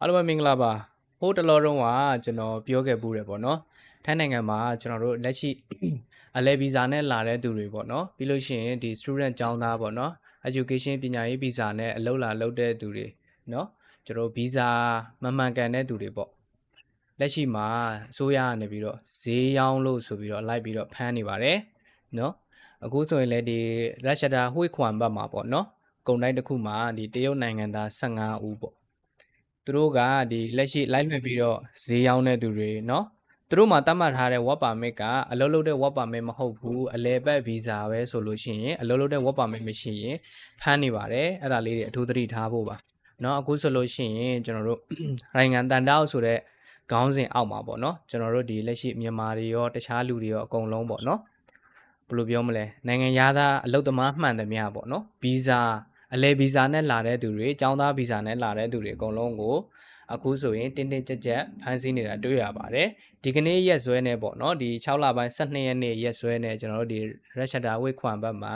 အားလုံးပဲမင်္ဂလာပါဟိုးတလောတုန်းကကျွန်တော်ပြောခဲ့ပူးတယ်ပေါ့နော်ထိုင်းနိုင်ငံမှာကျွန်တော်တို့လက်ရှိအလဲဗီဇာနဲ့လာတဲ့သူတွေပေါ့နော်ပြီးလို့ရှိရင်ဒီ student ကျောင်းသားပေါ့နော် education ပညာရေးဗီဇာနဲ့အလုပ်လာလုပ်တဲ့သူတွေနော်ကျွန်တော်ဗီဇာမမှန်ကန်တဲ့သူတွေပေါ့လက်ရှိမှာအစိုးရကနေပြီးတော့ဈေးရောင်းလို့ဆိုပြီးတော့လိုက်ပြီးတော့ဖမ်းနေပါတယ်နော်အခုဆိုရင်လည်းဒီရရှဒါဟွေခွမ်ဘတ်မှာပေါ့နော်ကုန်တိုင်းတစ်ခုမှာဒီတရုတ်နိုင်ငံသား15ဦးပေါ့ သူတို့ကဒီလက်ရှိလိုက်လွှင့်ပြီးတော့ဈေးရောင်းတဲ့သူတွေเนาะသူတို့မှာတတ်မှတ်ထားတဲ့ work permit ကအလုပ်လုပ်တဲ့ work permit မဟုတ်ဘူးအလဲပတ် visa ပဲဆိုလို့ရှိရင်အလုပ်လုပ်တဲ့ work permit မရှိရင်ဖမ်းနေပါတယ်အဲ့ဒါလေးတွေအထူးသတိထားဖို့ပါเนาะအခုဆိုလို့ရှိရင်ကျွန်တော်တို့ နိုင်ငံတန်တောက်ဆိုတဲ့ခေါင်းစဉ်အောက်မှာပေါ့เนาะကျွန်တော်တို့ဒီလက်ရှိမြန်မာတွေရောတခြားလူတွေရောအကုန်လုံးပေါ့เนาะဘယ်လိုပြောမလဲနိုင်ငံသားအလုပ်သမားမှန်သမျှပေါ့เนาะ visa အလဲဗီဇာနဲ့လာတဲ့သူတွေចောင်းသားဗီဇာနဲ့လာတဲ့သူတွေအကုန်လုံးကိုအခုဆိုရင်တင်းတင်းကြပ်ကြပ်ဖမ်းဆီးနေတာတွေ့ရပါတယ်ဒီကနေ့ရက်စွဲနဲ့ပေါ့နော်ဒီ6လပိုင်း12ရက်နေ့ရက်စွဲနဲ့ကျွန်တော်တို့ဒီရက်ရှတာဝိခွန်ဘတ်မှာ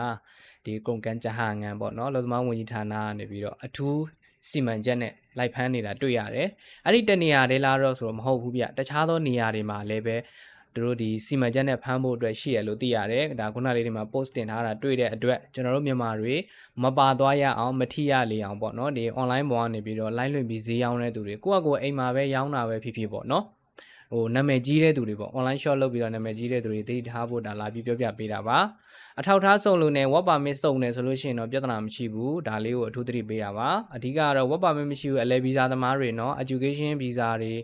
ဒီကုန်ကန်ဂျဟာငံပေါ့နော်လုံသမားဝန်ကြီးဌာနကနေပြီးတော့အထူးစီမံချက်နဲ့လိုက်ဖမ်းနေတာတွေ့ရတယ်အဲ့ဒီတနေရာလေးလားတော့ဆိုတော့မဟုတ်ဘူးဗျတခြားသောနေရာတွေမှာလည်းပဲသူ တို့ဒီစီမံချက်နဲ့ဖမ်းဖို့အတွက်ရှိရလို့သိရတယ်ဒါခုနလေးတွေမှာ post တင်ထားတာတွေ့တဲ့အတွက်ကျွန်တော်တို့မြန်မာတွေမပါသွားရအောင်မထိရလေအောင်ပေါ့နော်ဒီ online ပေါ်ကနေပြီးတော့ line လွှင့်ပြီးဈေးရောင်းတဲ့သူတွေကိုယ့်အကိုအိမ်မှာပဲရောင်းတာပဲဖြစ်ဖြစ်ပေါ့နော်ဟိုနာမည်ကြီးတဲ့သူတွေပေါ့ online shop လုပ်ပြီးတော့နာမည်ကြီးတဲ့သူတွေသိထားဖို့ဒါလာပြီးပြောပြပေးတာပါ အထောက်ထားစုံလို့နဲ့ဝက်ပါမစ်စုံတယ်ဆိုလို့ရှိရင်တော့ပြဿနာမရှိဘူးဒါလေးကိုအထူးသတိပေးရပါအဓိကကတော့ဝက်ပါမစ်မရှိဘူးအလဲဗီဇာသမားတွေနော် education visa တွေ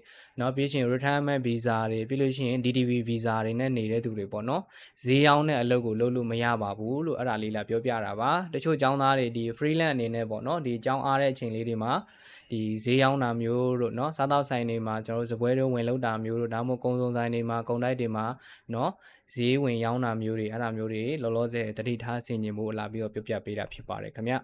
နော်ပြီးရှင် retirement visa တွေပြီးလို့ရှိရင် DDV visa တွေနဲ့နေတဲ့သူတွေပေါ့နော်ဈေးရောက်တဲ့အလုပ်ကိုလုပ်လို့မရပါဘူးလို့အဲ့ဒါလေးလာပြောပြတာပါတချို့ចောင်းသားတွေဒီ freelance အနေနဲ့ပေါ့နော်ဒီចောင်းအားတဲ့အချိန်လေးတွေမှာ ဒီဈေးရောင်းတာမျိုးတို့เนาะစားတောက်ဆိုင်တွေမှာကျွန်တော်တို့စပွဲတွေဝင်လောက်တာမျိုးတို့ဒါမှမဟုတ်ကုန်းစုံဆိုင်တွေမှာကုန်တိုက်တွေမှာเนาะဈေးဝင်ရောင်းတာမျိုးတွေအဲ့ဒါမျိုးတွေလောလောဆယ်တတိထားဆင်ခြင်ဖို့လာပြီးတော့ပြပြပေးတာဖြစ်ပါတယ်ခင်ဗျ